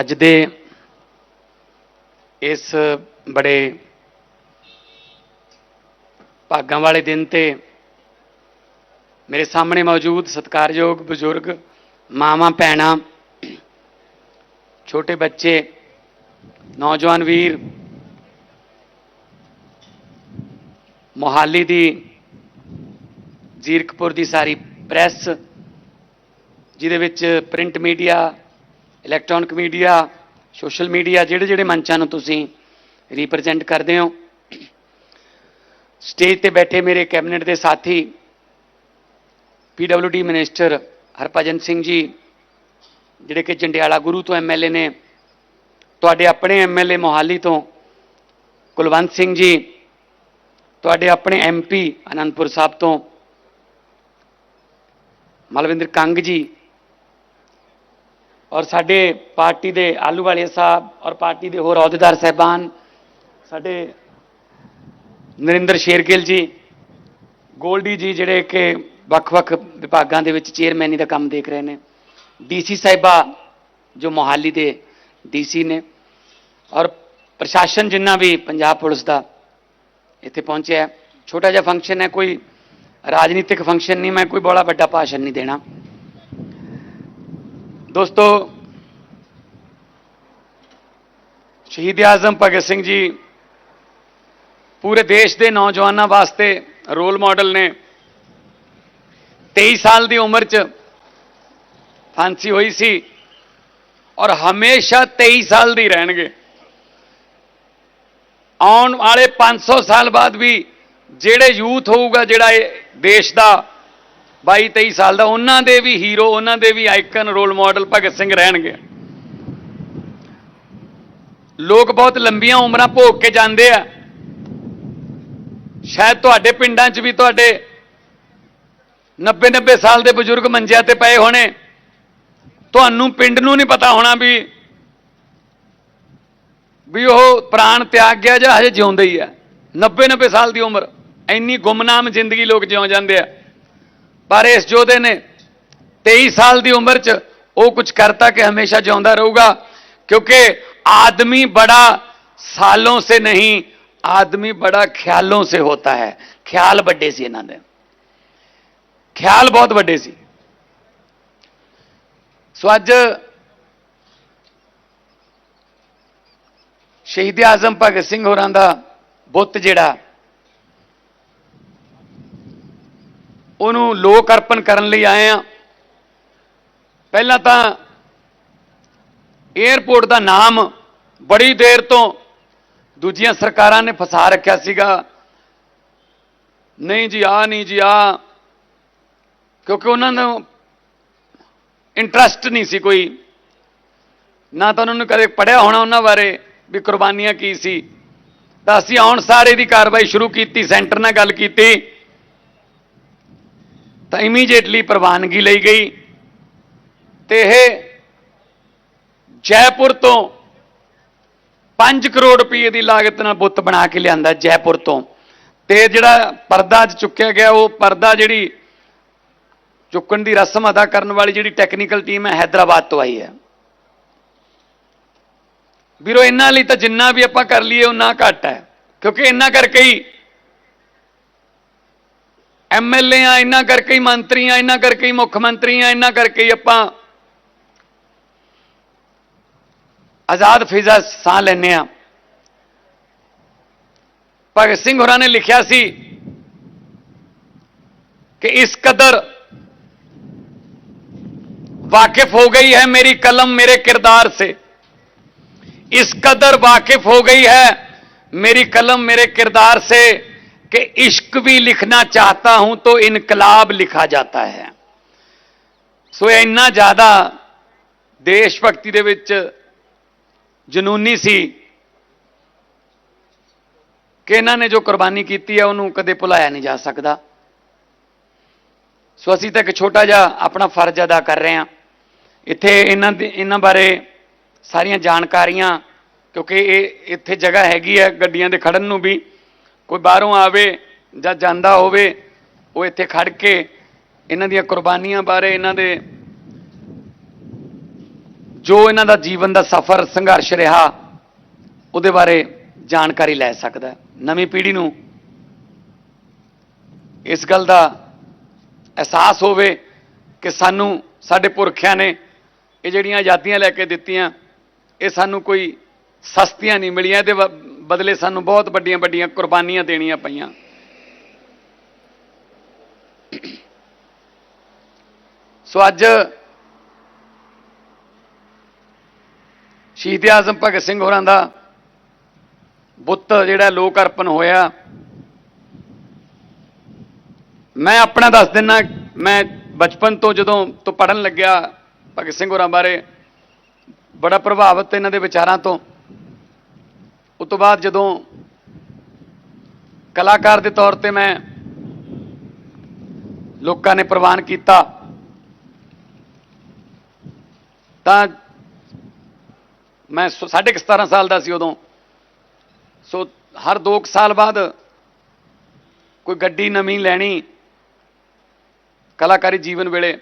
ਅੱਜ ਦੇ ਇਸ ਬੜੇ ਭਾਗਾਂ ਵਾਲੇ ਦਿਨ ਤੇ ਮੇਰੇ ਸਾਹਮਣੇ ਮੌਜੂਦ ਸਤਿਕਾਰਯੋਗ ਬਜ਼ੁਰਗ ਮਾਵਾਂ, ਭੈਣਾਂ, ਛੋਟੇ ਬੱਚੇ, ਨੌਜਵਾਨ ਵੀਰ, ਮੋਹਾਲੀ ਦੀ ਜ਼ੀਰਕਪੁਰ ਦੀ ਸਾਰੀ ਪ੍ਰੈਸ, ਜਿਹਦੇ ਵਿੱਚ print media electronic media social media ਜਿਹੜੇ ਜਿਹੜੇ ਮੰਚਾਂ ਨੂੰ ਤੁਸੀਂ ਰਿਪਰੈਜ਼ੈਂਟ ਕਰਦੇ ਹੋ। ਸਟੇਜ ਤੇ ਬੈਠੇ ਮੇਰੇ ਕੈਬਨਿਟ ਦੇ ਸਾਥੀ ਪੀਡਬਲਯੂਡੀ ਮਿਨਿਸਟਰ ਹਰਭਜਨ ਸਿੰਘ ਜੀ, ਜਿਹੜੇ ਕਿ ਜੰਡਿਆਲਾ ਗੁਰੂ ਤੋਂ ਐਮਐਲਏ ਨੇ, ਤੁਹਾਡੇ ਆਪਣੇ ਐਮਐਲਏ ਮੋਹਾਲੀ ਤੋਂ ਕੁਲਵੰਤ ਸਿੰਘ ਜੀ, ਤੁਹਾਡੇ ਆਪਣੇ ਐਮਪੀ ਅਨੰਦਪੁਰ ਸਾਹਿਬ ਤੋਂ ਮਲਵਿੰਦਰ ਕੰਗ ਜੀ ਔਰ ਸਾਡੇ ਪਾਰਟੀ ਦੇ ਆਲੂ ਵਾਲੇ ਸਾਹਿਬ ਔਰ ਪਾਰਟੀ ਦੇ ਹੋਰ ਅਹੁਦੇਦਾਰ ਸਹਿਬਾਨ, ਸਾਡੇ ਨਰਿੰਦਰ ਸ਼ੇਰਗਿੱਲ ਜੀ, ਗੋਲਡੀ ਜੀ ਜਿਹੜੇ ਕਿ ਵੱਖ-ਵੱਖ ਵਿਭਾਗਾਂ ਦੇ ਵਿੱਚ ਚੇਅਰਮੈਨੀ ਦਾ ਕੰਮ ਦੇਖ ਰਹੇ ਨੇ ਡੀਸੀ ਸਾਹਿਬਾ ਜੋ ਮੋਹਾਲੀ ਦੇ ਡੀਸੀ ਨੇ ਔਰ ਪ੍ਰਸ਼ਾਸਨ ਜਿੰਨਾ ਵੀ ਪੰਜਾਬ ਪੁਲਿਸ ਦਾ ਇੱਥੇ ਪਹੁੰਚਿਆ ਛੋਟਾ ਜਿਹਾ ਫੰਕਸ਼ਨ ਹੈ, ਕੋਈ ਰਾਜਨੀਤਿਕ ਫੰਕਸ਼ਨ ਨਹੀਂ, ਮੈਂ ਕੋਈ ਬੜਾ ਵੱਡਾ ਭਾਸ਼ਣ ਨਹੀਂ ਦੇਣਾ। ਦੋਸਤੋ, ਸ਼ਹੀਦ ਆਜ਼ਮ ਭਗਤ ਸਿੰਘ ਜੀ ਪੂਰੇ ਦੇਸ਼ ਦੇ ਨੌਜਵਾਨਾਂ ਵਾਸਤੇ ਰੋਲ ਮਾਡਲ ਨੇ। 23 ਸਾਲ ਦੀ ਉਮਰ 'ਚ ਫਾਂਸੀ ਹੋਈ ਸੀ ਔਰ ਹਮੇਸ਼ਾ 23 ਸਾਲ ਦੀ ਰਹਿਣਗੇ। ਆਉਣ ਵਾਲੇ 500 ਸਾਲ ਬਾਅਦ ਵੀ ਜਿਹੜੇ ਯੂਥ ਹੋਊਗਾ, ਜਿਹੜਾ ਦੇਸ਼ ਦਾ 22 23 ਸਾਲ ਦਾ, ਉਹਨਾਂ ਦੇ ਵੀ ਹੀਰੋ ਉਹਨਾਂ ਦੇ ਵੀ icon role model Bhagat Singh ਰਹਿਣਗੇ। ਲੋਕ ਬਹੁਤ ਲੰਬੀਆਂ ਉਮਰਾਂ ਭੋਗ ਕੇ ਜਾਂਦੇ ਆ। ਸ਼ਾਇਦ ਤੁਹਾਡੇ ਪਿੰਡਾਂ 'ਚ ਵੀ ਤੁਹਾਡੇ 90 90 ਸਾਲ ਦੇ ਬਜ਼ੁਰਗ ਮੰਜਿਆਂ ਤੇ ਪਏ ਹੋਣੇ। ਤੁਹਾਨੂੰ ਪਿੰਡ ਨੂੰ ਨਹੀਂ ਪਤਾ ਹੋਣਾ ਵੀ ਵੀ ਉਹ ਪ੍ਰਾਣ ਤਿਆਗ ਗਿਆ ਜਾਂ ਹਜੇ ਜਿਉਂਦਾ ਹੀ ਆ। 90 90 ਸਾਲ ਦੀ ਉਮਰ, ਇੰਨੀ ਗੁੰਮਨਾਮ ਜ਼ਿੰਦਗੀ ਲੋਕ ਜਿਉਂ ਜਾਂਦੇ ਆ। ਪਰ ਇਸ ਜੋਧੇ ਨੇ 23 ਸਾਲ ਦੀ ਉਮਰ 'ਚ ਉਹ ਕੁਝ ਕਰਤਾ ਕਿ ਹਮੇਸ਼ਾ ਜਿਉਂਦਾ ਰਹੂਗਾ क्योंकि आदमी बड़ा सालों से नहीं आदमी बड़ा ख्यालों से होता है ख्याल ਵੱਡੇ ਸੀ ਇਹਨਾਂ ਦੇ ਖਿਆਲ ਬਹੁਤ ਵੱਡੇ ਸੀ ਸੋ ਅੱਜ ਸ਼ਹੀਦ ਆਜ਼ਮ ਭਗਤ ਸਿੰਘ ਹੋਰਾਂ ਦਾ ਬੁੱਤ ਉਹਨੂੰ ਲੋਕ ਅਰਪਣ ਕਰਨ ਲਈ ਆਏ ਆ ਪਹਿਲਾਂ ਤਾਂ 에ਅਰਪੋਰਟ ਦਾ ਨਾਮ ਬੜੀ ਦੇਰ ਤੋਂ ਦੂਜੀਆਂ ਸਰਕਾਰਾਂ ਨੇ ਫਸਾ ਰੱਖਿਆ ਸੀਗਾ। ਨਹੀਂ ਜੀ ਆ ਨਹੀਂ ਜੀ ਆ ਕਿਉਂਕਿ ਉਹਨਾਂ ਨੂੰ ਇੰਟਰਸਟ ਨਹੀਂ ਸੀ ਕੋਈ। ਨਾ ਤਾਂ ਉਹਨਾਂ ਨੂੰ ਕਦੇ ਪੜਿਆ ਹੋਣਾ ਉਹਨਾਂ ਬਾਰੇ ਵੀ ਕੁਰਬਾਨੀਆਂ ਕੀ ਸੀ। ਤਾਂ ਅਸੀਂ ਆਉਣ ਸਾਰੇ ਦੀ ਕਾਰਵਾਈ ਸ਼ੁਰੂ ਕੀਤੀ, ਸੈਂਟਰ ਨਾਲ ਗੱਲ ਕੀਤੀ। ਤਾਂ ਇਮੀਡੀਏਟਲੀ ਪ੍ਰਵਾਨਗੀ ਲਈ ਗਈ ਤੇ ਇਹ ਜੈਪੁਰ ਤੋਂ 5 ਕਰੋੜ ਰੁਪਏ ਦੀ ਲਾਗਤ ਨਾਲ ਬੁੱਤ ਬਣਾ ਕੇ ਲਿਆਂਦਾ ਜੈਪੁਰ ਤੋਂ। ਤੇ ਜਿਹੜਾ ਪਰਦਾ ਅੱਜ ਚੁੱਕਿਆ ਗਿਆ, ਉਹ ਪਰਦਾ ਜਿਹੜੀ ਚੁੱਕਣ ਦੀ ਰਸਮ ਅਦਾ ਕਰਨ ਵਾਲੀ ਜਿਹੜੀ ਟੈਕਨੀਕਲ ਟੀਮ ਹੈ ਹైదరాబాద్ ਤੋਂ ਆਈ ਹੈ। ਵੀਰੋ, ਇਹਨਾਂ ਲਈ ਤਾਂ ਜਿੰਨਾ ਵੀ ਆਪਾਂ ਕਰ ਲਈਏ ਉਹਨਾਂ ਘੱਟ ਹੈ। ਕਿਉਂਕਿ ਇਹਨਾਂ ਕਰਕੇ ਹੀ ਐਮਐਲਏ ਆ ਇਹਨਾਂ ਕਰਕੇ ਹੀ ਮੰਤਰੀ ਆ ਇਹਨਾਂ ਕਰਕੇ ਹੀ ਮੁੱਖ ਮੰਤਰੀ ਆ ਇਹਨਾਂ ਕਰਕੇ ਹੀ ਆਪਾਂ ਆਜ਼ਾਦ ਫਿਜ਼ਾ ਸਾਹ ਲੈਨੇ ਆ ਭਗਤ ਸਿੰਘ ਹੋਰਾਂ ਨੇ ਲਿਖਿਆ ਸੀ ਕਿ ਇਸ ਕਦਰ वाकिफ हो गई है मेरी कलम मेरे किरदार से इस कदर वाकिफ हो गई है मेरी कलम मेरे किरदार से कि इश्क भी लिखना चाहता हूं तो इनकलाब लिखा जाता है ਸੋ ਇਹ ਇੰਨਾ ਜ਼ਿਆਦਾ ਦੇਸ਼ ਭਗਤੀ ਦੇ ਵਿੱਚ ਜਨੂਨੀ ਸੀ ਕਿ ਇਹਨਾਂ ਨੇ ਜੋ ਕੁਰਬਾਨੀ ਕੀਤੀ ਹੈ ਉਹਨੂੰ ਕਦੇ ਭੁਲਾਇਆ ਨਹੀਂ ਜਾ ਸਕਦਾ ਸੋ ਅਸੀਂ ਤਾਂ ਇੱਕ ਛੋਟਾ ਜਿਹਾ ਆਪਣਾ ਫਰਜ਼ ਅਦਾ ਕਰ ਰਹੇ ਹਾਂ ਇੱਥੇ ਇਹਨਾਂ ਦੇ ਇਹਨਾਂ ਬਾਰੇ ਸਾਰੀਆਂ ਜਾਣਕਾਰੀਆਂ ਕਿਉਂਕਿ ਇਹ ਇੱਥੇ ਜਗ੍ਹਾ ਹੈਗੀ ਹੈ ਗੱਡੀਆਂ ਦੇ ਖੜਨ ਨੂੰ ਵੀ ਕੋਈ ਬਾਹਰੋਂ ਆਵੇ ਜਾਂ ਜਾਂਦਾ ਹੋਵੇ, ਉਹ ਇੱਥੇ ਖੜ ਕੇ ਇਹਨਾਂ ਦੀਆਂ ਕੁਰਬਾਨੀਆਂ ਬਾਰੇ ਇਹਨਾਂ ਦੇ ਜੋ ਇਹਨਾਂ ਦਾ ਜੀਵਨ ਦਾ ਸਫ਼ਰ, ਸੰਘਰਸ਼ ਰਿਹਾ, ਉਹਦੇ ਬਾਰੇ ਜਾਣਕਾਰੀ ਲੈ ਸਕਦਾ ਨਵੀਂ ਪੀੜ੍ਹੀ ਨੂੰ ਇਸ ਗੱਲ ਦਾ ਅਹਿਸਾਸ ਹੋਵੇ ਕਿ ਸਾਨੂੰ, ਸਾਡੇ ਪੁਰਖਿਆਂ ਨੇ ਇਹ ਜਿਹੜੀਆਂ ਆਜ਼ਾਦੀਆਂ ਲੈ ਕੇ ਦਿੱਤੀਆਂ, ਇਹ ਸਾਨੂੰ ਕੋਈ ਸਸਤੀਆਂ ਨਹੀਂ ਮਿਲੀਆਂ, ਇਹਦੇ ਬ- ਬਦਲੇ ਸਾਨੂੰ ਬਹੁਤ ਵੱਡੀਆਂ ਵੱਡੀਆਂ ਕੁਰਬਾਨੀਆਂ ਦੇਣੀਆਂ ਪਈਆਂ। ਸੋ ਅੱਜ ਸ਼ਹੀਦ ਆਜ਼ਮ ਭਗਤ ਸਿੰਘ ਹੋਰਾਂ ਦਾ ਬੁੱਤ ਜਿਹੜਾ ਲੋਕ ਅਰਪਣ ਹੋਇਆ। ਮੈਂ ਆਪਣਾ ਦੱਸ ਦਿੰਨਾ, ਮੈਂ ਬਚਪਨ ਤੋਂ ਜਦੋਂ ਤੋਂ ਪੜਨ ਲੱਗਿਆ ਭਗਤ ਸਿੰਘ ਹੋਰਾਂ ਬਾਰੇ, ਬੜਾ ਪ੍ਰਭਾਵਿਤ ਇਹਨਾਂ ਦੇ ਵਿਚਾਰਾਂ ਤੋਂ। ਉਸ ਤੋਂ ਬਾਅਦ ਜਦੋਂ ਕਲਾਕਾਰ ਦੇ ਤੌਰ ਤੇ ਮੈਂ ਲੋਕਾਂ ਨੇ ਪ੍ਰਵਾਨ ਕੀਤਾ, ਤਾਂ ਮੈਂ ਸੋ- ਸਾਢੇ ਕੁ 17 ਸਾਲ ਦਾ ਸੀ ਉਦੋਂ। ਸੋ ਹਰ 2 ਸਾਲ ਬਾਅਦ ਕੋਈ ਗੱਡੀ ਨਵੀਂ ਲੈਣੀ ਕਲਾਕਾਰੀ ਜੀਵਨ ਵੇਲੇ,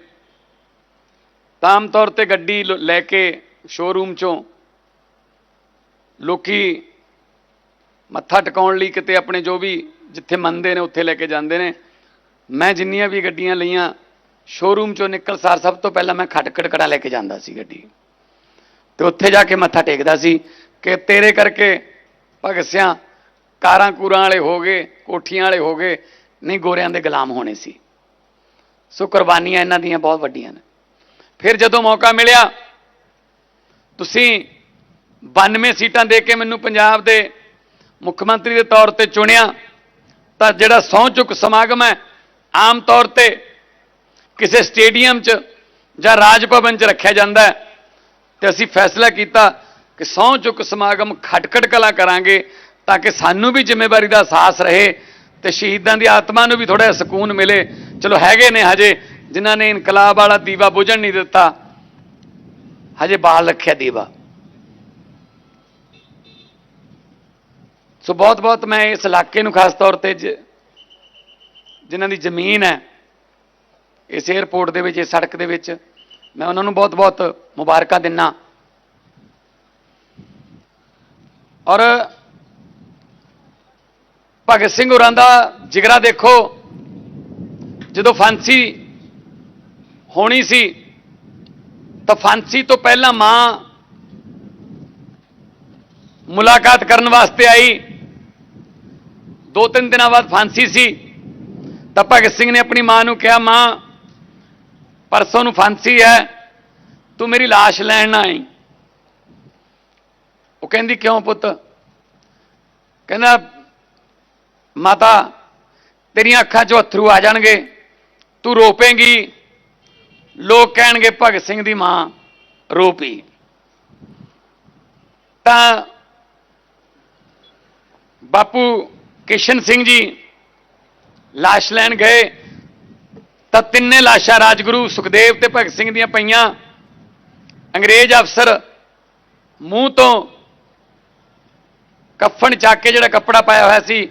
ਤਾਂ ਆਮ ਤੌਰ ਤੇ ਗੱਡੀ ਲੈ ਕੇ ਸ਼ੋਰੂਮ ਚੋਂ ਲੋਕੀ ਮੱਥਾ ਟਿਕਾਉਣ ਲਈ ਕਿਤੇ ਆਪਣੇ ਜੋ ਵੀ ਜਿੱਥੇ ਮੰਨਦੇ ਨੇ, ਉੱਥੇ ਲੈ ਕੇ ਜਾਂਦੇ ਨੇ। ਮੈਂ ਜਿੰਨੀਆਂ ਵੀ ਗੱਡੀਆਂ ਲਈਆਂ ਸ਼ੋਰੂਮ ਚੋਂ ਨਿਕਲ ਸਾਰ ਸਭ ਤੋਂ ਪਹਿਲਾਂ ਮੈਂ ਖਟਕੜਕੜਾ ਲੈ ਕੇ ਜਾਂਦਾ ਸੀ ਗੱਡੀ। ਤੇ ਉੱਥੇ ਜਾ ਕੇ ਮੱਥਾ ਟੇਕਦਾ ਸੀ ਕਿ ਤੇਰੇ ਕਰਕੇ ਭਗਤ ਸਿਆਂ ਕਾਰਾਂ ਕੂਰਾਂ ਵਾਲੇ ਹੋ ਗਏ, ਕੋਠੀਆਂ ਵਾਲੇ ਹੋ ਗਏ, ਨਹੀਂ ਗੋਰਿਆਂ ਦੇ ਗੁਲਾਮ ਹੋਣੇ ਸੀ। ਸੋ ਕੁਰਬਾਨੀਆਂ ਇਹਨਾਂ ਦੀਆਂ ਬਹੁਤ ਵੱਡੀਆਂ ਨੇ। ਫਿਰ ਜਦੋਂ ਮੌਕਾ ਮਿਲਿਆ, ਤੁਸੀਂ 92 ਸੀਟਾਂ ਦੇ ਕੇ ਮੈਨੂੰ ਪੰਜਾਬ ਦੇ ਮੁੱਖ ਮੰਤਰੀ ਦੇ ਤੌਰ ਤੇ ਚੁਣਿਆ, ਤਾਂ ਜਿਹੜਾ ਸਹੁੰ ਚੁੱਕ ਸਮਾਗਮ ਹੈ, ਆਮ ਤੌਰ ਤੇ ਕਿਸੇ ਸਟੇਡੀਅਮ 'ਚ ਜਾਂ ਰਾਜ ਭਵਨ 'ਚ ਰੱਖਿਆ ਜਾਂਦਾ ਹੈ। ਤੇ ਅਸੀਂ ਫੈਸਲਾ ਕੀਤਾ ਕਿ ਸਹੁੰ ਚੁੱਕ ਸਮਾਗਮ ਖਟਖਟ ਕਲਾ ਕਰਾਂਗੇ, ਤਾਂ ਕਿ ਸਾਨੂੰ ਵੀ ਜ਼ਿੰਮੇਵਾਰੀ ਦਾ ਅਹਿਸਾਸ ਰਹੇ ਤੇ ਸ਼ਹੀਦਾਂ ਦੀ ਆਤਮਾ ਨੂੰ ਵੀ ਥੋੜਾ ਸਕੂਨ ਮਿਲੇ। ਚਲੋ, ਹੈਗੇ ਨੇ ਹਜੇ, ਜਿਨ੍ਹਾਂ ਨੇ ਇਨਕਲਾਬ ਵਾਲਾ ਦੀਵਾ ਬੁਝਣ ਨਹੀਂ ਦਿੱਤਾ, ਹਜੇ ਬਾਲ ਰੱਖਿਆ ਦੀਵਾ। ਸੋ ਬਹੁਤ ਬਹੁਤ ਮੈਂ ਇਸ ਇਲਾਕੇ ਨੂੰ ਖਾਸ ਤੌਰ ਤੇ ਜਿਨ੍ਹਾਂ ਦੀ ਜ਼ਮੀਨ ਹੈ, ਇਸ 에ਅਰਪੋਰਟ ਦੇ ਵਿੱਚ, ਇਸ ਸੜਕ ਦੇ ਵਿੱਚ, ਮੈਂ ਉਹਨਾਂ ਨੂੰ ਬਹੁਤ ਬਹੁਤ ਮੁਬਾਰਕਾਂ ਦਿੰਨਾ। ਔਰ ਭਗਤ ਸਿੰਘ ਹੋਰਾਂ ਦਾ ਜਿਗਰਾ ਦੇਖੋ, ਜਦੋਂ ਫਾਂਸੀ ਹੋਣੀ ਸੀ, ਤਾਂ ਫਾਂਸੀ ਤੋਂ ਪਹਿਲਾਂ ਮਾਂ ਮੁਲਾਕਾਤ ਕਰਨ ਵਾਸਤੇ ਆਈ। ਦੋ ਤਿੰਨ ਦਿਨਾਂ ਬਾਅਦ ਫਾਂਸੀ ਸੀ। ਤਾਂ ਭਗਤ ਸਿੰਘ ਨੇ ਆਪਣੀ ਮਾਂ ਨੂੰ ਕਿਹਾ, ਮਾਂ, ਪਰਸੋਂ ਨੂੰ ਫਾਂਸੀ ਹੈ। ਤੂੰ ਮੇਰੀ লাশ ਲੈਣ ਨਾ ਆਈ। ਉਹ ਕਹਿੰਦੀ, ਕਿਉਂ ਪੁੱਤ? ਕਹਿੰਦਾ, ਮਾਤਾ, ਤੇਰੀਆਂ ਅੱਖਾਂ 'ਚੋਂ ਅਥਰੂ ਆ ਜਾਣਗੇ। ਤੂੰ ਰੋਪੇਂਗੀ। ਲੋਕ ਕਹਿਣਗੇ, ਭਗਤ ਸਿੰਘ ਦੀ ਮਾਂ ਰੋਪੀ। ਤਾਂ ਬਾਪੂ ਕਿਸ਼ਨ ਸਿੰਘ ਜੀ ਲਾਸ਼ ਲੈਣ ਗਏ ਤਾਂ ਤਿੰਨੇ ਲਾਸ਼ਾਂ ਰਾਜਗੁਰੂ ਸੁਖਦੇਵ ਤੇ ਭਗਤ ਸਿੰਘ ਦੀਆਂ ਪਈਆਂ। ਅੰਗਰੇਜ਼ ਅਫਸਰ ਮੂੰਹ ਤੋਂ ਕਫਨ ਚੱਕ ਕੇ ਜਿਹੜਾ ਕੱਪੜਾ ਪਾਇਆ ਹੋਇਆ ਸੀ,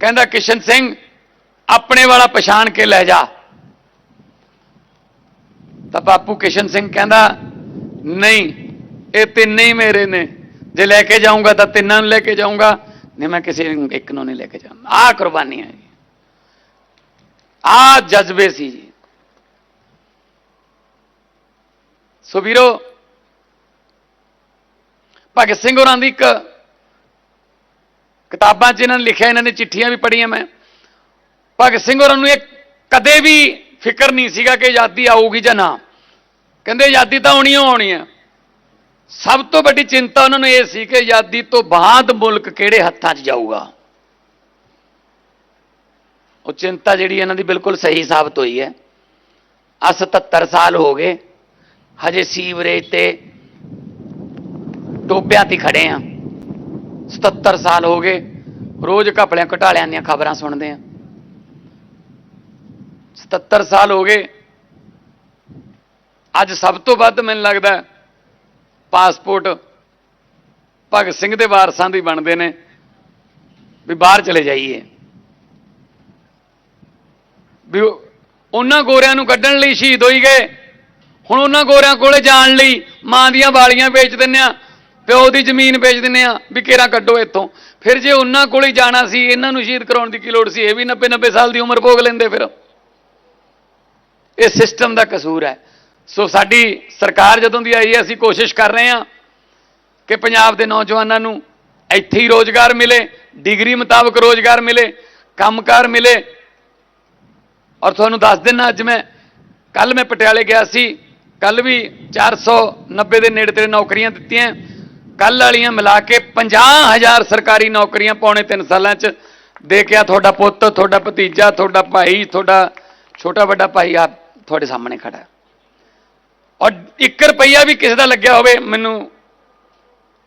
ਕਹਿੰਦਾ, ਕਿਸ਼ਨ ਸਿੰਘ, ਆਪਣੇ ਵਾਲਾ ਪਛਾਣ ਕੇ ਲੈ ਜਾ। ਤਾਂ ਬਾਪੂ ਕਿਸ਼ਨ ਸਿੰਘ ਕਹਿੰਦਾ, ਨਹੀਂ, ਇਹ ਤਿੰਨੇ ਹੀ ਮੇਰੇ ਨੇ। ਜੇ ਲੈ ਕੇ ਜਾਊਂਗਾ ਤਾਂ ਤਿੰਨਾਂ ਨੂੰ ਲੈ ਕੇ ਜਾਊਂਗਾ। ਨਹੀਂ, ਮੈਂ ਕਿਸੇ ਨੂੰ ਇੱਕ ਨੂੰ ਨਹੀਂ ਲੈ ਕੇ ਜਾਊਂਗਾ ਆਹ ਕੁਰਬਾਨੀਆਂ ਜੀ। ਆ ਜਜ਼ਬੇ ਸੀ ਜੀ। ਸੋ ਵੀਰੋ, ਭਗਤ ਸਿੰਘ ਹੋਰਾਂ ਦੀ ਇੱਕ ਕਿਤਾਬਾਂ 'ਚ ਇਹਨਾਂ ਨੇ ਲਿਖਿਆ, ਇਹਨਾਂ ਨੇ ਚਿੱਠੀਆਂ ਵੀ ਪੜ੍ਹੀਆਂ ਮੈਂ। ਭਗਤ ਸਿੰਘ ਹੋਰਾਂ ਨੂੰ ਇਹ ਕਦੇ ਵੀ ਫਿਕਰ ਨਹੀਂ ਸੀਗਾ ਕਿ ਆਜ਼ਾਦੀ ਆਊਗੀ ਜਾਂ ਨਾ। ਕਹਿੰਦੇ ਆਜ਼ਾਦੀ ਤਾਂ ਆਉਣੀ ਓ ਆਉਣੀ ਹੈ ਸਭ ਤੋਂ ਵੱਡੀ ਚਿੰਤਾ ਉਹਨਾਂ ਨੂੰ ਇਹ ਸੀ ਕਿ ਆਜ਼ਾਦੀ ਤੋਂ ਬਾਅਦ ਮੁਲਕ ਕਿਹੜੇ ਹੱਥਾਂ 'ਚ ਜਾਊਗਾ। ਉਹ ਚਿੰਤਾ ਜਿਹੜੀ ਇਹਨਾਂ ਦੀ ਬਿਲਕੁਲ ਸਹੀ ਸਾਬਤ ਹੋਈ ਹੈ। ਆ 77 ਸਾਲ ਹੋ ਗਏ, ਹਜੇ ਸੀਵਰੇਜ ਤੇ ਟੋਬਿਆਂ ਤੇ ਖੜੇ ਆ 77 ਸਾਲ ਹੋ ਗਏ, ਰੋਜ਼ ਘਪਲਿਆਂ ਘਟਾਲਿਆਂ ਦੀਆਂ ਖਬਰਾਂ ਸੁਣਦੇ ਆ 77 ਸਾਲ ਹੋ ਗਏ, ਅੱਜ ਸਭ ਤੋਂ ਵੱਧ ਮੈਨੂੰ ਲੱਗਦਾ ਪਾਸਪੋਰਟ ਭਗਤ ਸਿੰਘ ਦੇ ਵਾਰਸਾਂ ਦੀ ਬਣਦੇ ਨੇ ਵੀ ਬਾਹਰ ਚਲੇ ਜਾਈਏ। ਵੀ ਉਹਨਾਂ ਗੋਰਿਆਂ ਨੂੰ ਕੱਢਣ ਲਈ ਸ਼ਹੀਦ ਹੋਈ ਗਏ। ਹੁਣ ਉਹਨਾਂ ਗੋਰਿਆਂ ਕੋਲੇ ਜਾਣ ਲਈ ਮਾਂ ਦੀਆਂ ਵਾਲੀਆਂ ਵੇਚ ਦਿੰਨੇ ਆ ਪਿਓ ਦੀ ਜ਼ਮੀਨ ਵੇਚ ਦਿੰਨੇ ਆ ਵੀ ਕੇਰਾ ਕੱਢੋ ਇੱਥੋਂ। ਫਿਰ ਜੇ ਉਹਨਾਂ ਕੋਲ ਹੀ ਜਾਣਾ ਸੀ, ਇਹਨਾਂ ਨੂੰ ਸ਼ਹੀਦ ਕਰਾਉਣ ਦੀ ਕੀ ਲੋੜ ਸੀ? ਇਹ ਵੀ 90 90 ਸਾਲ ਦੀ ਉਮਰ ਭੋਗ ਲੈਂਦੇ ਫਿਰ। ਇਹ ਸਿਸਟਮ ਦਾ ਕਸੂਰ ਹੈ। ਸੋ ਸਾਡੀ ਸਰਕਾਰ ਜਦੋਂ ਦੀ ਆਈ ਹੈ, ਅਸੀਂ ਕੋਸ਼ਿਸ਼ ਕਰ ਰਹੇ ਹਾਂ ਕਿ ਪੰਜਾਬ ਦੇ ਨੌਜਵਾਨਾਂ ਨੂੰ ਇੱਥੇ ਹੀ ਰੋਜ਼ਗਾਰ ਮਿਲੇ, ਡਿਗਰੀ ਮੁਤਾਬਕ ਰੋਜ਼ਗਾਰ ਮਿਲੇ, ਕੰਮਕਾਰ ਮਿਲੇ। ਔਰ ਤੁਹਾਨੂੰ ਦੱਸ ਦਿੰਨਾ ਅੱਜ ਮੈਂ ਕੱਲ ਮੈਂ ਪਟਿਆਲੇ ਗਿਆ ਸੀ ਕੱਲ ਵੀ 490 ਦੇ ਨੇੜੇ ਤੇੜੇ ਨੌਕਰੀਆਂ ਦਿੱਤੀਆਂ। ਕੱਲ ਵਾਲੀਆਂ ਮਿਲਾ ਕੇ 50000 ਸਰਕਾਰੀ ਨੌਕਰੀਆਂ ਪੌਣੇ 3 ਸਾਲਾਂ 'ਚ ਦੇ ਕੇ ਆ ਤੁਹਾਡਾ ਪੁੱਤ, ਤੁਹਾਡਾ ਭਤੀਜਾ, ਤੁਹਾਡਾ ਭਾਈ, ਤੁਹਾਡਾ ਛੋਟਾ ਵੱਡਾ ਭਾਈ ਆ ਤੁਹਾਡੇ ਸਾਹਮਣੇ ਖੜਾ ਹੈ। ਔਰ 1 ਰੁਪਈਆ ਵੀ ਕਿਸੇ ਦਾ ਲੱਗਿਆ ਹੋਵੇ, ਮੈਨੂੰ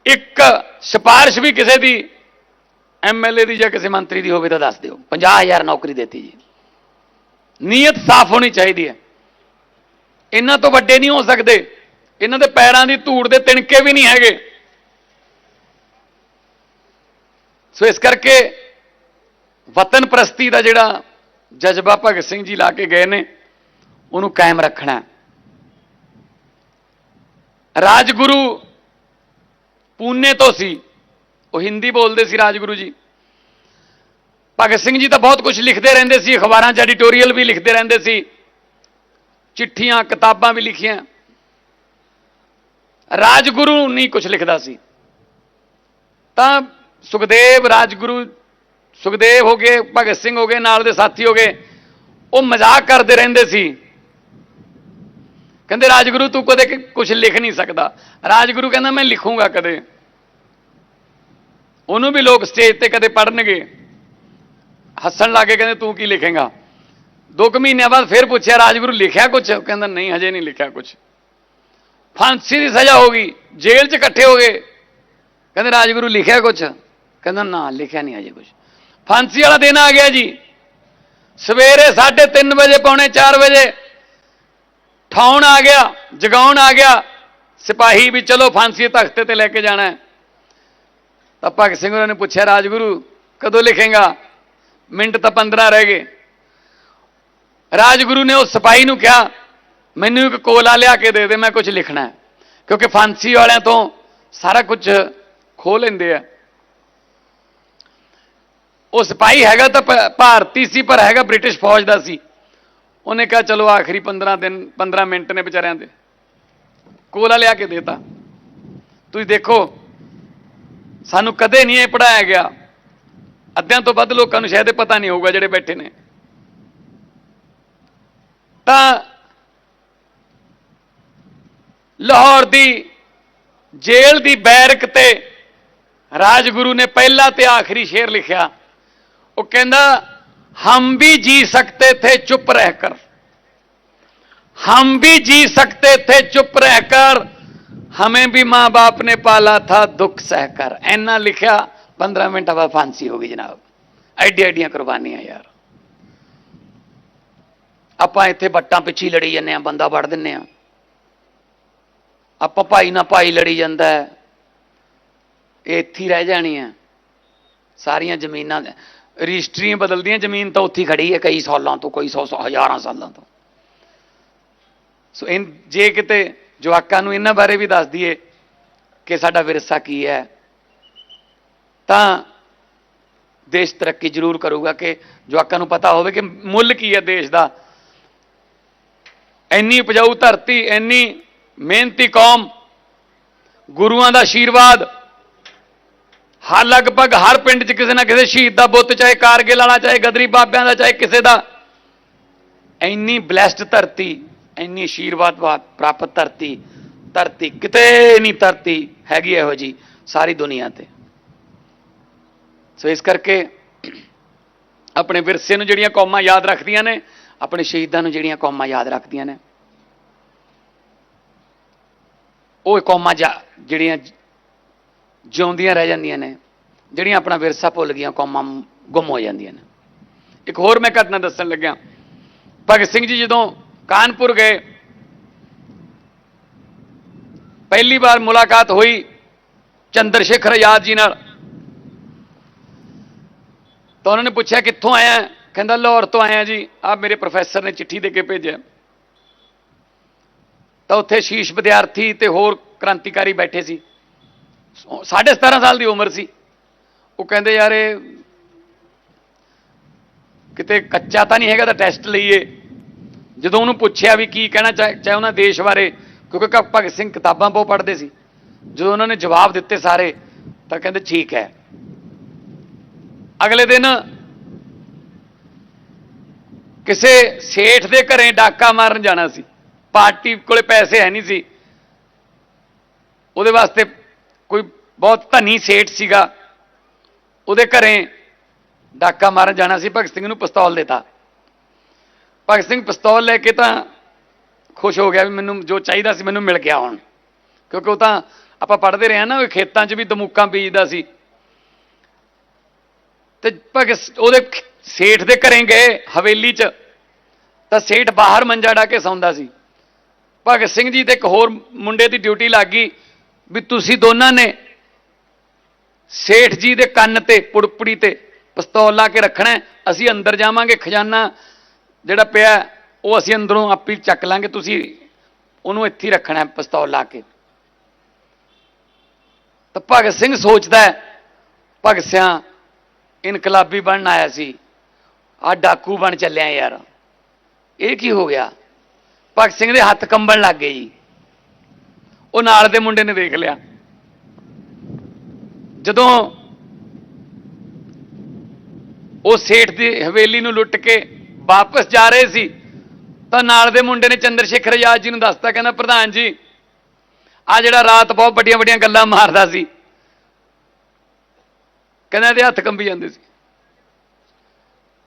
ਇੱਕ ਸਿਫਾਰਿਸ਼ ਵੀ ਕਿਸੇ ਦੀ ਐਮਐਲਏ ਦੀ ਜਾਂ ਕਿਸੇ ਮੰਤਰੀ ਦੀ ਹੋਵੇ ਤਾਂ ਦੱਸ ਦਿਓ। 50000 ਨੌਕਰੀ ਦਿੱਤੀ ਜੀ। ਨੀਅਤ ਸਾਫ਼ ਹੋਣੀ ਚਾਹੀਦੀ ਹੈ। ਇਹਨਾਂ ਤੋਂ ਵੱਡੇ ਨਹੀਂ ਹੋ ਸਕਦੇ। ਇਹਨਾਂ ਦੇ ਪੈਰਾਂ ਦੀ ਧੂੜ ਦੇ ਤਿਣਕੇ ਵੀ ਨਹੀਂ ਹੈਗੇ। ਸੋ ਇਸ ਕਰਕੇ ਵਤਨ ਪ੍ਰਸਤੀ ਦਾ ਜਿਹੜਾ ਜਜ਼ਬਾ ਭਗਤ ਸਿੰਘ ਜੀ ਲਾ ਕੇ ਗਏ ਨੇ, ਉਹਨੂੰ ਕਾਇਮ ਰੱਖਣਾ ਰਾਜਗੁਰੂ ਪੂਨੇ ਤੋਂ ਸੀ। ਉਹ ਹਿੰਦੀ ਬੋਲਦੇ ਸੀ ਰਾਜਗੁਰੂ ਜੀ। ਭਗਤ ਸਿੰਘ ਜੀ ਤਾਂ ਬਹੁਤ ਕੁਝ ਲਿਖਦੇ ਰਹਿੰਦੇ ਸੀ, ਅਖਬਾਰਾਂ 'ਚ ਐਡੀਟੋਰੀਅਲ ਵੀ ਲਿਖਦੇ ਰਹਿੰਦੇ ਸੀ, ਚਿੱਠੀਆਂ, ਕਿਤਾਬਾਂ ਵੀ ਲਿਖੀਆਂ। ਰਾਜਗੁਰੂ ਨਹੀਂ ਕੁਝ ਲਿਖਦਾ ਸੀ। ਤਾਂ ਸੁਖਦੇਵ, ਰਾਜਗੁਰੂ ਸੁਖਦੇਵ ਹੋ ਗਏ, ਭਗਤ ਸਿੰਘ ਹੋ ਗਏ, ਨਾਲ ਦੇ ਸਾਥੀ ਹੋ ਗਏ, ਉਹ ਮਜ਼ਾਕ ਕਰਦੇ ਰਹਿੰਦੇ ਸੀ। ਕਹਿੰਦੇ, ਰਾਜਗੁਰੂ, ਤੂੰ ਕਦੇ ਕੁਝ ਲਿਖ ਨਹੀਂ ਸਕਦਾ। ਰਾਜਗੁਰੂ ਕਹਿੰਦਾ, ਮੈਂ ਲਿਖੂੰਗਾ ਕਦੇ। ਉਹਨੂੰ ਵੀ ਲੋਕ ਸਟੇਜ ਤੇ ਕਦੇ ਪੜਨਗੇ ਹੱਸਣ ਲੱਗੇ, ਕਹਿੰਦੇ, ਤੂੰ ਕੀ ਲਿਖੇਗਾ? ਦੋ ਕੁ ਮਹੀਨਿਆਂ ਬਾਅਦ ਫਿਰ ਪੁੱਛਿਆ, ਰਾਜਗੁਰੂ, ਲਿਖਿਆ ਕੁਝ ਕਹਿੰਦਾ, ਨਹੀਂ, ਹਜੇ ਨਹੀਂ ਲਿਖਿਆ ਕੁਝ ਫਾਂਸੀ ਦੀ ਸਜ਼ਾ ਹੋ ਗਈ। ਜੇਲ੍ਹ 'ਚ ਇਕੱਠੇ ਹੋ ਗਏ। ਕਹਿੰਦੇ, ਰਾਜਗੁਰੂ, ਲਿਖਿਆ ਕੁਝ ਕਹਿੰਦਾ, ਨਾ, ਲਿਖਿਆ ਨਹੀਂ ਹਜੇ ਕੁਝ ਫਾਂਸੀ ਵਾਲਾ ਦਿਨ ਆ ਗਿਆ ਜੀ। ਸਵੇਰੇ 3:30 ਵਜੇ, ਪੌਣੇ 4 ਵਜੇ ਠਾਉਣ ਆ ਗਿਆ, ਜਗਾਉਣ ਆ ਗਿਆ, ਸਿਪਾਹੀ ਵੀ ਚਲੋ ਫਾਂਸੀ ਦੇ ਤਖਤੇ ਤੇ ਲੈ ਕੇ ਜਾਣਾ ਹੈ। ਤਾਂ ਭਗਤ ਸਿੰਘ ਉਹਨਾਂ ਨੇ ਪੁੱਛਿਆ, ਰਾਜਗੁਰੂ, ਕਦੋਂ ਲਿਖੇਗਾ? ਮਿੰਟ ਤਾਂ 15 ਰਹਿ ਗਏ। ਰਾਜਗੁਰੂ ਨੇ ਉਸ ਸਿਪਾਹੀ ਨੂੰ ਕਿਹਾ, ਮੈਨੂੰ ਇੱਕ ਕੋਲਾ ਲਿਆ ਕੇ ਦੇ ਦੇ, ਮੈਂ ਕੁਝ ਲਿਖਣਾ ਹੈ। ਕਿਉਂਕਿ ਫਾਂਸੀ ਵਾਲਿਆਂ ਤੋਂ ਸਾਰਾ ਕੁਝ ਖੋ ਲੈਂਦੇ ਆ। ਉਹ ਸਿਪਾਹੀ ਹੈਗਾ ਤਾਂ ਭਾਰਤੀ ਸੀ, ਪਰ ਹੈਗਾ ਬ੍ਰਿਟਿਸ਼ ਫੌਜ ਦਾ ਸੀ। ਉਹਨੇ ਕਿਹਾ, ਚਲੋ ਆਖਰੀ 15 ਦਿਨ 15 ਮਿੰਟ ਨੇ ਵਿਚਾਰਿਆਂ ਦੇ। ਕੋਲਾ ਲਿਆ ਕੇ ਦੇਤਾ। ਤੁਸੀਂ ਦੇਖੋ, ਸਾਨੂੰ ਕਦੇ ਨਹੀਂ ਇਹ ਪੜਾਇਆ ਗਿਆ। ਅੱਧਿਆਂ ਤੋਂ ਵੱਧ ਲੋਕਾਂ ਨੂੰ ਸ਼ਾਇਦ ਇਹ ਪਤਾ ਨਹੀਂ ਹੋਊਗਾ ਜਿਹੜੇ ਬੈਠੇ ਨੇ। ਤਾਂ ਲਾਹੌਰ ਦੀ ਜੇਲ੍ਹ ਦੀ ਬੈਰਕ ਤੇ ਰਾਜਗੁਰੂ ਨੇ ਪਹਿਲਾ ਤੇ ਆਖਰੀ ਸ਼ੇਰ ਲਿਖਿਆ। ਉਹ ਕਹਿੰਦਾ हम भी जी सकते थे चुप रहकर हम भी जी सकते थे चुप रहकर हमें भी मां बाप ने पाला था दुख सहकर ऐना लिखा पंद्रह मिनट बाद फांसी होगी जनाब ਐਡੀ ਐਡੀਆਂ ਕੁਰਬਾਨੀਆਂ ਯਾਰ ਆਪਾਂ ਇੱਥੇ ਬੱਟਾਂ ਪਿੱਛੇ ਹੀ ਲੜੀ ਜੰਨੇ ਆ ਬੰਦਾ ਵੜ ਦਿੰਨੇ ਆ ਆਪਾਂ ਭਾਈ ਨਾਲ ਭਾਈ ਲੜੀ ਜਾਂਦਾ ਹੈ ਇਹ ਇੱਥੇ ਹੀ ਰਹਿ ਜਾਣੀ ਆ ਸਾਰੀਆਂ ਜ਼ਮੀਨਾਂ ਰਜਿਸਟਰੀਆਂ ਬਦਲਦੀਆਂ, ਜ਼ਮੀਨ ਤਾਂ ਉੱਥੇ ਹੀ ਖੜੀ ਹੈ ਕਈ ਸਾਲਾਂ ਤੋਂ, ਕਈ ਸੌ ਸੌ, ਹਜ਼ਾਰਾਂ ਸਾਲਾਂ ਤੋਂ। ਸੋ ਇਨ ਜੇ ਕਿਤੇ ਜਵਾਕਾਂ ਨੂੰ ਇਹਨਾਂ ਬਾਰੇ ਵੀ ਦੱਸ ਦਈਏ ਕਿ ਸਾਡਾ ਵਿਰਸਾ ਕੀ ਹੈ, ਤਾਂ ਦੇਸ਼ ਤਰੱਕੀ ਜ਼ਰੂਰ ਕਰੂਗਾ ਕਿ ਜਵਾਕਾਂ ਨੂੰ ਪਤਾ ਹੋਵੇ ਕਿ ਮੁੱਲ ਕੀ ਹੈ ਦੇਸ਼ ਦਾ। ਇੰਨੀ ਉਪਜਾਊ ਧਰਤੀ, ਇੰਨੀ ਮਿਹਨਤੀ ਕੌਮ, ਗੁਰੂਆਂ ਦਾ ਆਸ਼ੀਰਵਾਦ ਹਰ ਲਗਭਗ ਹਰ ਪਿੰਡ 'ਚ ਕਿਸੇ ਨਾ ਕਿਸੇ ਸ਼ਹੀਦ ਦਾ ਬੁੱਤ, ਚਾਹੇ ਕਾਰਗਿਲ ਵਾਲਾ, ਚਾਹੇ ਗਦਰੀ ਬਾਬਿਆਂ ਦਾ, ਚਾਹੇ ਕਿਸੇ ਦਾ, ਇੰਨੀ ਬਲੈਸਡ ਧਰਤੀ, ਇੰਨੀ ਆਸ਼ੀਰਵਾਦ ਪ੍ਰਾਪਤ ਧਰਤੀ ਧਰਤੀ ਕਿਤੇ ਨਹੀਂ ਧਰਤੀ ਹੈਗੀ ਇਹੋ ਜੀ, ਸਾਰੀ ਦੁਨੀਆ ਤੇ। ਸੋ ਇਸ ਕਰਕੇ ਆਪਣੇ ਵਿਰਸੇ ਨੂੰ ਜਿਹੜੀਆਂ ਕੌਮਾਂ ਯਾਦ ਰੱਖਦੀਆਂ ਨੇ, ਆਪਣੇ ਸ਼ਹੀਦਾਂ ਨੂੰ ਜਿਹੜੀਆਂ ਕੌਮਾਂ ਯਾਦ ਰੱਖਦੀਆਂ ਨੇ, ਉਹ ਕੌਮਾਂ ਜਾ- ਜਿਹੜੀਆਂ ਜਿਉਂਦੀਆਂ ਰਹਿ ਜਾਂਦੀਆਂ ਨੇ, ਜਿਹੜੀਆਂ ਆਪਣਾ ਵਿਰਸਾ ਭੁੱਲ ਗਈਆਂ, ਕੌਮਾਂ ਗੁੰਮ ਹੋ ਜਾਂਦੀਆਂ ਨੇ। ਇੱਕ ਹੋਰ ਮੈਂ ਘਟਨਾ ਦੱਸਣ ਲੱਗਿਆ। ਭਗਤ ਸਿੰਘ ਜੀ ਜਦੋਂ ਕਾਨਪੁਰ ਗਏ, ਪਹਿਲੀ ਵਾਰ ਮੁਲਾਕਾਤ ਹੋਈ ਚੰਦਰ ਸ਼ੇਖਰ ਆਜ਼ਾਦ ਜੀ ਨਾਲ। ਤਾਂ ਉਹਨਾਂ ਨੇ ਪੁੱਛਿਆ, ਕਿੱਥੋਂ ਆਇਆ? ਕਹਿੰਦਾ, ਲਾਹੌਰ ਤੋਂ ਆਇਆ ਜੀ। ਆ ਮੇਰੇ ਪ੍ਰੋਫੈਸਰ ਨੇ ਚਿੱਠੀ ਦੇ ਕੇ ਭੇਜਿਆ। ਤਾਂ ਉੱਥੇ ਸ਼ੀਸ਼ ਵਿਦਿਆਰਥੀ ਤੇ ਹੋਰ ਕ੍ਰਾਂਤੀਕਾਰੀ ਬੈਠੇ ਸੀ। ਸੋ- ਸਾਢੇ 17 ਸਾਲ ਦੀ ਉਮਰ ਸੀ। ਉਹ ਕਹਿੰਦੇ, ਯਾਰ ਇਹ ਕਿਤੇ ਕੱਚਾ ਤਾਂ ਨਹੀਂ ਹੈਗਾ ਤਾਂ ਟੈਸਟ ਲਈਏ। ਜਦੋਂ ਉਹਨੂੰ ਪੁੱਛਿਆ ਵੀ ਕੀ ਕਹਿਣਾ ਚਾਹ, ਚਾਹੇ ਉਹਨਾਂ ਦੇਸ਼ ਬਾਰੇ, ਕਿਉਂਕਿ ਭਗਤ ਸਿੰਘ ਕਿਤਾਬਾਂ ਬਹੁਤ ਪੜ੍ਹਦੇ ਸੀ। ਜਦੋਂ ਉਹਨਾਂ ਨੇ ਜਵਾਬ ਦਿੱਤੇ ਸਾਰੇ, ਤਾਂ ਕਹਿੰਦੇ, ਠੀਕ ਹੈ। ਅਗਲੇ ਦਿਨ ਕਿਸੇ ਸੇਠ ਦੇ ਘਰੇ ਡਾਕਾ ਮਾਰਨ ਜਾਣਾ ਸੀ। ਪਾਰਟੀ ਕੋਲੇ ਪੈਸੇ ਹੈ ਨਹੀਂ ਸੀ। ਉਹਦੇ ਵਾਸਤੇ ਕੋਈ ਬਹੁਤ ਧਨੀ ਸੇਠ ਸੀਗਾ, ਉਹਦੇ ਘਰੇ ਡਾਕਾ ਮਾਰਨ ਜਾਣਾ ਸੀ, ਭਗਤ ਸਿੰਘ ਨੂੰ ਪਿਸਤੌਲ ਦਿੱਤਾ। ਭਗਤ ਸਿੰਘ ਪਿਸਤੌਲ ਲੈ ਕੇ ਤਾਂ ਖੁਸ਼ ਹੋ ਗਿਆ ਵੀ ਮੈਨੂੰ ਜੋ ਚਾਹੀਦਾ ਸੀ ਮੈਨੂੰ ਮਿਲ ਗਿਆ ਹੁਣ। ਕਿਉਂਕਿ ਉਹ ਤਾਂ ਆਪਾਂ ਪੜ੍ਹਦੇ ਰਹੇ ਹਾਂ ਨਾ, ਉਹ ਖੇਤਾਂ 'ਚ ਵੀ ਦਮੂਕਾਂ ਬੀਜਦਾ ਸੀ। ਤੇ ਭਗਤ ਉਹਦੇ ਸੇਠ ਦੇ ਘਰੇ ਗਏ ਹਵੇਲੀ 'ਚ, ਤਾਂ ਸੇਠ ਬਾਹਰ ਮੰਜਾ ਡਾ ਕੇ ਸੌਂਦਾ ਸੀ। ਭਗਤ ਸਿੰਘ ਜੀ ਤੇ ਇੱਕ ਹੋਰ ਮੁੰਡੇ ਦੀ ਡਿਊਟੀ ਲੱਗ ਗਈ ਵੀ ਤੁਸੀਂ ਦੋਨਾਂ ਨੇ ਸੇਠ ਜੀ ਦੇ ਕੰਨ ਤੇ, ਪੁੜਪੜੀ ਤੇ ਪਿਸਤੌਲ ਲਾ ਕੇ ਰੱਖਣਾ ਅਸੀਂ ਅੰਦਰ ਜਾਵਾਂਗੇ, ਖਜ਼ਾਨਾ ਜਿਹੜਾ ਪਿਆ ਉਹ ਅਸੀਂ ਅੰਦਰੋਂ ਆਪੇ ਚੱਕ ਲਾਂਗੇ। ਤੁਸੀਂ ਉਹਨੂੰ ਇੱਥੇ ਹੀ ਰੱਖਣਾ ਹੈ, ਪਿਸਤੌਲ ਲਾ ਕੇ। ਤਾਂ ਭਗਤ ਸਿੰਘ ਸੋਚਦਾ ਭਗਤ ਸਿਆਂ, ਇਨਕਲਾਬੀ ਬਣਨ ਆਇਆ ਸੀ। ਆ ਡਾਕੂ ਬਣ ਚੱਲਿਆ ਯਾਰ। ਇਹ ਕੀ ਹੋ ਗਿਆ? ਭਗਤ ਸਿੰਘ ਦੇ ਹੱਥ ਕੰਬਣ ਲੱਗ ਗਏ ਜੀ। ਉਹ ਨਾਲ ਦੇ ਮੁੰਡੇ ਨੇ ਦੇਖ ਲਿਆ। ਜਦੋਂ ਉਹ ਸੇਠ ਦੀ ਹਵੇਲੀ ਨੂੰ ਲੁੱਟ ਕੇ ਵਾਪਸ ਜਾ ਰਹੇ ਸੀ, ਤਾਂ ਨਾਲ ਦੇ ਮੁੰਡੇ ਨੇ ਚੰਦਰ ਸ਼ੇਖਰ ਆਜ਼ਾਦ ਜੀ ਨੂੰ ਦੱਸਤਾ, ਕਹਿੰਦਾ, ਪ੍ਰਧਾਨ ਜੀ ਆ ਜਿਹੜਾ ਰਾਤ ਬਹੁਤ ਵੱਡੀਆਂ ਵੱਡੀਆਂ ਗੱਲਾਂ ਮਾਰਦਾ ਸੀ। ਕਹਿੰਦਾ, ਇਹਦੇ ਹੱਥ ਕੰਬੀ ਜਾਂਦੇ ਸੀ।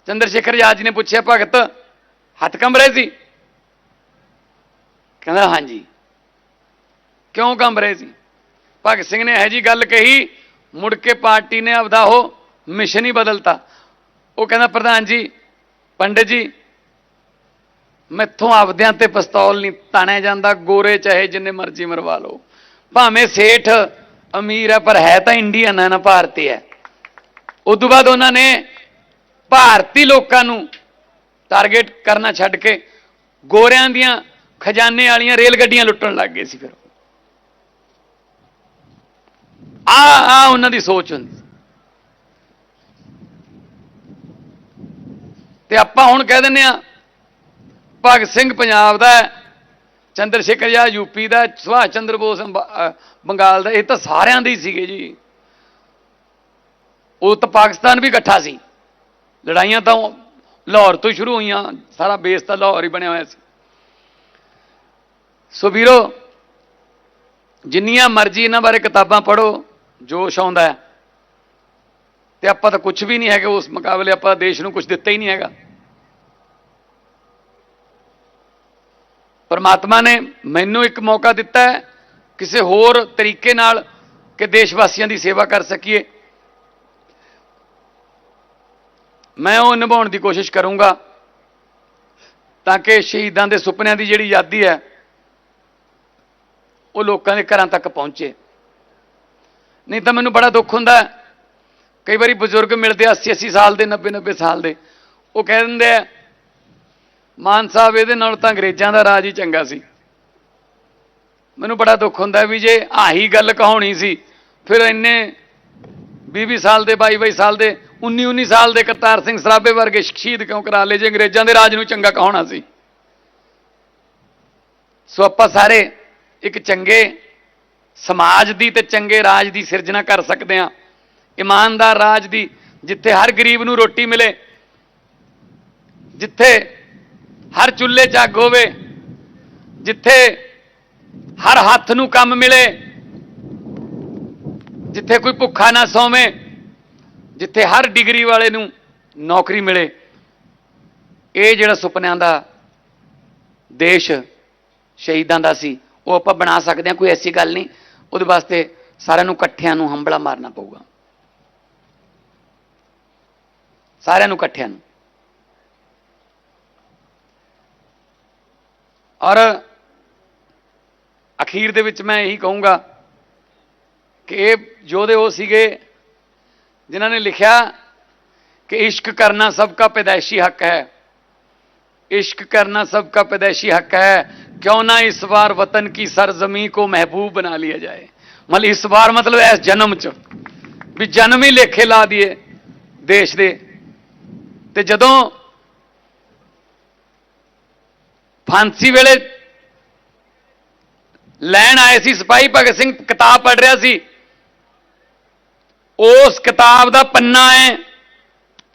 ਚੰਦਰ ਸ਼ੇਖਰ ਆਜ਼ਾਦ ਜੀ ਨੇ ਪੁੱਛਿਆ, ਭਗਤ, ਹੱਥ ਕੰਬ ਰਹੇ ਸੀ? ਕਹਿੰਦਾ, ਹਾਂਜੀ। ਕਿਉਂ ਕੰਬ ਰਹੇ ਸੀ? ਭਗਤ ਸਿੰਘ ਨੇ ਇਹ ਜੀ ਗੱਲ ਕਹੀ, ਮੁੜ ਕੇ ਪਾਰਟੀ ਨੇ ਆਪਦਾ ਉਹ ਮਿਸ਼ਨ ਹੀ ਬਦਲਤਾ। ਉਹ ਕਹਿੰਦਾ, ਪ੍ਰਧਾਨ ਜੀ, ਪੰਡਿਤ ਜੀ, ਮੈਥੋਂ ਆਪਦਿਆਂ ਤੇ ਪਿਸਤੌਲ ਨਹੀਂ ਤਾਣਿਆ ਜਾਂਦਾ, ਗੋਰੇ ਚਾਹੇ ਜਿੰਨੇ ਮਰਜ਼ੀ ਮਰਵਾ ਲਓ। ਭਾਵੇਂ ਸੇਠ ਅਮੀਰ ਹੈ, ਪਰ ਹੈ ਤਾਂ ਇੰਡੀਅਨ ਹੈ, ਨਾ ਭਾਰਤੀ ਹੈ। ਉਸ ਤੋਂ ਬਾਅਦ ਉਹਨਾਂ ਨੇ ਭਾਰਤੀ ਲੋਕਾਂ ਨੂੰ ਟਾਰਗੇਟ ਕਰਨਾ ਛੱਡ ਕੇ ਗੋਰਿਆਂ ਦੀਆਂ ਖਜ਼ਾਨੇ ਵਾਲੀਆਂ ਰੇਲ ਗੱਡੀਆਂ ਲੁੱਟਣ ਲੱਗ ਗਏ ਸੀ ਫਿਰ। ਆ ਆ ਉਹਨਾਂ ਦੀ ਸੋਚ ਹੁੰਦੀ ਸੀ। ਤੇ ਆਪਾਂ ਹੁਣ ਕਹਿ ਦਿੰਦੇ ਆ, ਭਗਤ ਸਿੰਘ ਪੰਜਾਬ ਦਾ ਚੰਦਰ ਸ਼ੇਖਰ ਆਜ਼ਾਦ ਯੂਪੀ ਦਾ ਸੁਭਾਸ਼ ਚੰਦਰ ਬੋਸ ਅੰਬ- ਬੰਗਾਲ ਦਾ ਇਹ ਤਾਂ ਸਾਰਿਆਂ ਦੇ ਹੀ ਸੀਗੇ ਜੀ। ਉਹ ਤਾਂ ਪਾਕਿਸਤਾਨ ਵੀ ਇਕੱਠਾ ਸੀ। ਲੜਾਈਆਂ ਤਾਂ ਲਾਹੌਰ ਤੋਂ ਸ਼ੁਰੂ ਹੋਈਆਂ, ਸਾਰਾ ਬੇਸ ਤਾਂ ਲਾਹੌਰ ਹੀ ਬਣਿਆ ਹੋਇਆ ਸੀ। ਸੋ ਵੀਰੋ, ਜਿੰਨੀਆਂ ਮਰਜ਼ੀ ਇਹਨਾਂ ਬਾਰੇ ਕਿਤਾਬਾਂ ਪੜ੍ਹੋ ਜੋਸ਼ ਆਉਂਦਾ ਹੈ। ਤੇ ਆਪਾਂ ਤਾਂ ਕੁਝ ਵੀ ਨਹੀਂ ਹੈਗੇ, ਉਸ ਮੁਕਾਬਲੇ ਆਪਾਂ ਦੇਸ਼ ਨੂੰ ਕੁਝ ਦਿੱਤਾ ਹੀ ਨਹੀਂ ਹੈਗਾ। ਪਰਮਾਤਮਾ ਨੇ ਮੈਨੂੰ ਇੱਕ ਮੌਕਾ ਦਿੱਤਾ ਹੈ, ਕਿਸੇ ਹੋਰ ਤਰੀਕੇ ਨਾਲ ਕਿ ਦੇਸ਼ ਵਾਸੀਆਂ ਦੀ ਸੇਵਾ ਕਰ ਸਕੀਏ। ਮੈਂ ਉਹ ਨਿਭਾਉਣ ਦੀ ਕੋਸ਼ਿਸ਼ ਕਰੂੰਗਾ, ਤਾਂ ਕਿ ਸ਼ਹੀਦਾਂ ਦੇ ਸੁਪਨਿਆਂ ਦੀ ਜਿਹੜੀ ਯਾਦੀ ਹੈ, ਉਹ ਲੋਕਾਂ ਦੇ ਘਰਾਂ ਤੱਕ ਪਹੁੰਚੇ। ਨਹੀਂ ਤਾਂ ਮੈਨੂੰ ਬੜਾ ਦੁੱਖ ਹੁੰਦਾ ਕਈ ਵਾਰੀ ਬਜ਼ੁਰਗ ਮਿਲਦੇ 80 80 ਸਾਲ ਦੇ 90 90 ਸਾਲ ਦੇ। ਉਹ ਕਹਿ ਦਿੰਦੇ ਆ, ਮਾਨ ਸਾਹਿਬ, ਇਹਦੇ ਨਾਲ ਤਾਂ ਅੰਗਰੇਜ਼ਾਂ ਦਾ ਰਾਜ ਹੀ ਚੰਗਾ ਸੀ। ਮੈਨੂੰ ਬੜਾ ਦੁੱਖ ਹੁੰਦਾ ਵੀ ਜੇ ਆਹੀ ਗੱਲ ਕਹਾਉਣੀ ਸੀ, ਫਿਰ ਇੰਨੇ 20 20 ਸਾਲ ਦੇ 22 22 ਸਾਲ ਦੇ 19 19 ਸਾਲ ਦੇ ਕਰਤਾਰ ਸਿੰਘ ਸਰਾਭੇ ਵਰਗੇ ਸ਼ਹੀਦ ਕਿਉਂ ਕਰਾ ਲਏ ਜੇ ਅੰਗਰੇਜ਼ਾਂ ਦੇ ਰਾਜ ਨੂੰ ਚੰਗਾ ਕਹਾਉਣਾ ਸੀ? ਸੋ ਆਪਾਂ ਸਾਰੇ ਇੱਕ ਚੰਗੇ ਸਮਾਜ ਦੀ ਤੇ ਚੰਗੇ ਰਾਜ ਦੀ ਸਿਰਜਣਾ ਕਰ ਸਕਦੇ ਹਾਂ। ਇਮਾਨਦਾਰ ਰਾਜ ਦੀ, ਜਿੱਥੇ ਹਰ ਗਰੀਬ ਨੂੰ ਰੋਟੀ ਮਿਲੇ, ਜਿੱਥੇ ਹਰ ਚੁੱਲ੍ਹੇ 'ਚ ਅੱਗ ਹੋਵੇ, ਜਿੱਥੇ ਹਰ ਹੱਥ ਨੂੰ ਕੰਮ ਮਿਲੇ, ਜਿੱਥੇ ਕੋਈ ਭੁੱਖਾ ਨਾ ਸੌਵੇਂ, ਜਿੱਥੇ ਹਰ ਡਿਗਰੀ ਵਾਲੇ ਨੂੰ ਨੌਕਰੀ ਮਿਲੇ। ਇਹ ਜਿਹੜਾ ਸੁਪਨਿਆਂ ਦਾ ਦੇਸ਼ ਸ਼ਹੀਦਾਂ ਦਾ ਸੀ, ਉਹ ਆਪਾਂ ਬਣਾ ਸਕਦੇ ਹਾਂ, ਕੋਈ ਐਸੀ ਗੱਲ ਨਹੀਂ। ਉਹਦੇ ਵਾਸਤੇ ਸਾਰਿਆਂ ਨੂੰ ਇਕੱਠਿਆਂ ਨੂੰ ਹੰਬਲਾ ਮਾਰਨਾ ਪਊਗਾ। ਸਾਰਿਆਂ ਨੂੰ ਇਕੱਠਿਆਂ ਨੂੰ। ਔਰ ਅਖੀਰ ਦੇ ਵਿੱਚ ਮੈਂ ਇਹੀ ਕਹੂੰਗਾ ਕਿ ਇਹ ਯੋਧੇ ਉਹ ਸੀਗੇ, ਜਿਨ੍ਹਾਂ ਨੇ ਲਿਖਿਆ ਕਿ ਇਸ਼ਕ ਕਰਨਾ ਸਭ ਦਾ ਪੈਦਾਇਸ਼ੀ ਹੱਕ ਹੈ इश्क करना सबका पैदाइशी हक है क्यों ना इस बार वतन की सरजमी को महबूब बना लिया जाए मतलब इस बार मतलब इस जन्म ਚ ਵੀ ਜਨਮ ਹੀ ਲੇਖੇ ਲਾ ਦਈਏ ਦੇਸ਼ ਦੇ ਤੇ ਜਦੋਂ ਫਾਂਸੀ ਵੇਲੇ ਲੈਣ ਆਏ ਸੀ ਸਿਪਾਹੀ ਭਗਤ ਸਿੰਘ ਕਿਤਾਬ ਪੜ੍ਹ ਰਿਹਾ ਸੀ ਉਸ ਕਿਤਾਬ ਦਾ ਪੰਨਾ ਹੈ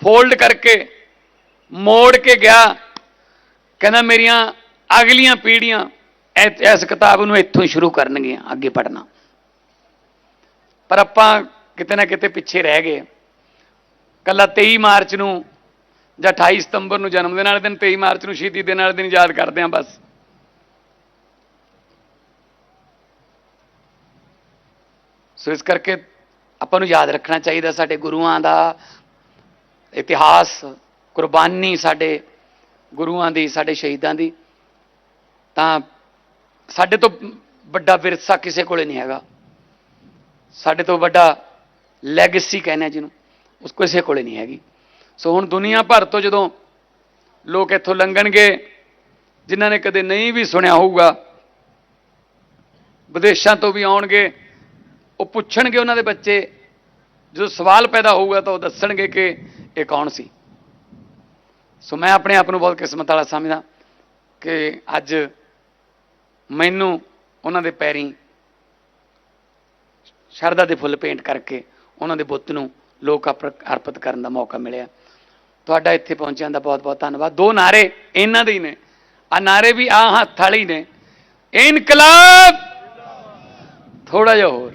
ਫੋਲਡ ਕਰਕੇ ਮੋੜ ਕੇ ਗਿਆ ਕਹਿੰਦਾ ਮੇਰੀਆਂ ਅਗਲੀਆਂ ਪੀੜ੍ਹੀਆਂ ਐ- ਇਸ ਕਿਤਾਬ ਨੂੰ ਇੱਥੋਂ ਹੀ ਸ਼ੁਰੂ ਕਰਨਗੀਆਂ, ਅੱਗੇ ਪੜ੍ਹਨਾ। ਪਰ ਆਪਾਂ ਕਿਤੇ ਨਾ ਕਿਤੇ ਪਿੱਛੇ ਰਹਿ ਗਏ। ਕੱਲਾ 23 ਮਾਰਚ ਨੂੰ ਜਾਂ 28 ਸਤੰਬਰ ਨੂੰ ਜਨਮ ਦਿਨ ਵਾਲੇ ਦਿਨ 23 ਮਾਰਚ ਨੂੰ ਸ਼ਹੀਦੀ ਦਿਨ ਵਾਲੇ ਦਿਨ ਯਾਦ ਕਰਦੇ ਹਾਂ ਬਸ। ਸੋ ਇਸ ਕਰਕੇ ਆਪਾਂ ਨੂੰ ਯਾਦ ਰੱਖਣਾ ਚਾਹੀਦਾ ਸਾਡੇ ਗੁਰੂਆਂ ਦਾ ਇਤਿਹਾਸ, ਕੁਰਬਾਨੀ ਸਾਡੇ ਗੁਰੂਆਂ ਦੀ, ਸਾਡੇ ਸ਼ਹੀਦਾਂ ਦੀ, ਤਾਂ ਸਾਡੇ ਤੋਂ ਵੱਡਾ ਵਿਰਸਾ ਕਿਸੇ ਕੋਲੇ ਨਹੀਂ ਹੈਗਾ। ਸਾਡੇ ਤੋਂ ਵੱਡਾ ਲੈਗੇਸੀ ਕਹਿੰਦੇ ਆ ਜਿਹਨੂੰ, ਉਸ ਕਿਸੇ ਕੋਲੇ ਨਹੀਂ ਹੈਗੀ। ਸੋ ਹੁਣ ਦੁਨੀਆ ਭਰ ਤੋਂ ਜਦੋਂ ਲੋਕ ਇੱਥੋਂ ਲੰਘਣਗੇ, ਜਿਨ੍ਹਾਂ ਨੇ ਕਦੇ ਨਹੀਂ ਵੀ ਸੁਣਿਆ ਹੋਊਗਾ, ਵਿਦੇਸ਼ਾਂ ਤੋਂ ਵੀ ਆਉਣਗੇ, ਉਹ ਪੁੱਛਣਗੇ ਉਹਨਾਂ ਦੇ ਬੱਚੇ, ਜਦੋਂ ਸਵਾਲ ਪੈਦਾ ਹੋਊਗਾ ਤਾਂ ਉਹ ਦੱਸਣਗੇ ਕਿ ਇਹ ਕੌਣ ਸੀ? ਸੋ ਮੈਂ ਆਪਣੇ ਆਪ ਨੂੰ ਬਹੁਤ ਕਿਸਮਤ ਵਾਲਾ ਸਮਝਦਾ ਕਿ ਅੱਜ ਮੈਨੂੰ ਉਹਨਾਂ ਦੇ ਪੈਰੀਂ ਸ਼ਰਧਾ ਦੇ ਫੁੱਲ ਪੇਂਟ ਕਰਕੇ ਉਹਨਾਂ ਦੇ ਬੁੱਤ ਨੂੰ ਲੋਕ ਅਪਰ- ਅਰਪਿਤ ਕਰਨ ਦਾ ਮੌਕਾ ਮਿਲਿਆ। ਤੁਹਾਡਾ ਇੱਥੇ ਪਹੁੰਚਿਆਂ ਦਾ ਬਹੁਤ ਬਹੁਤ ਧੰਨਵਾਦ। ਦੋ ਨਾਰੇ ਇਹਨਾਂ ਦੇ ਹੀ ਨੇ। ਆ ਨਾਰੇ ਵੀ ਆ ਹੱਥ ਵਾਲੀ ਨੇ। ਇਨਕਲਾਬ! ਥੋੜਾ ਜਿਹਾ ਹੋਰ।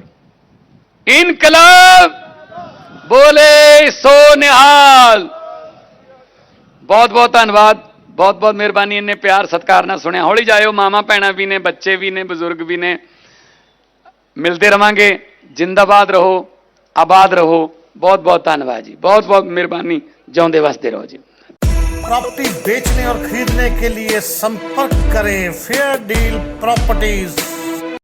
ਇਨਕਲਾਬ! ਬੋਲੇ ਸੋ ਨਿਹਾਲ! ਬਹੁਤ ਬਹੁਤ ਧੰਨਵਾਦ ਬਹੁਤ ਬਹੁਤ ਮਿਹਰਬਾਨੀ ਇੰਨੇ ਪਿਆਰ ਸਤਿਕਾਰ ਨਾਲ ਸੁਣਿਆ ਹੌਲੀ ਜਾਇਓ ਮਾਮਾ ਭੈਣਾਂ ਵੀ ਨੇ ਬੱਚੇ ਵੀ ਨੇ ਬਜ਼ੁਰਗ ਵੀ ਨੇ ਮਿਲਦੇ ਰਵਾਂਗੇ ਜਿੰਦਾਬਾਦ ਰਹੋ ਆਬਾਦ ਰਹੋ ਬਹੁਤ ਬਹੁਤ ਧੰਨਵਾਦ ਜੀ ਬਹੁਤ ਬਹੁਤ ਮਿਹਰਬਾਨੀ ਜਿਉਂਦੇ ਵਸਦੇ ਰਹੋ ਜੀ प्रॉपर्टी बेचने और खरीदने के लिए संपर्क करें फेयर डील प्रॉपर्टीज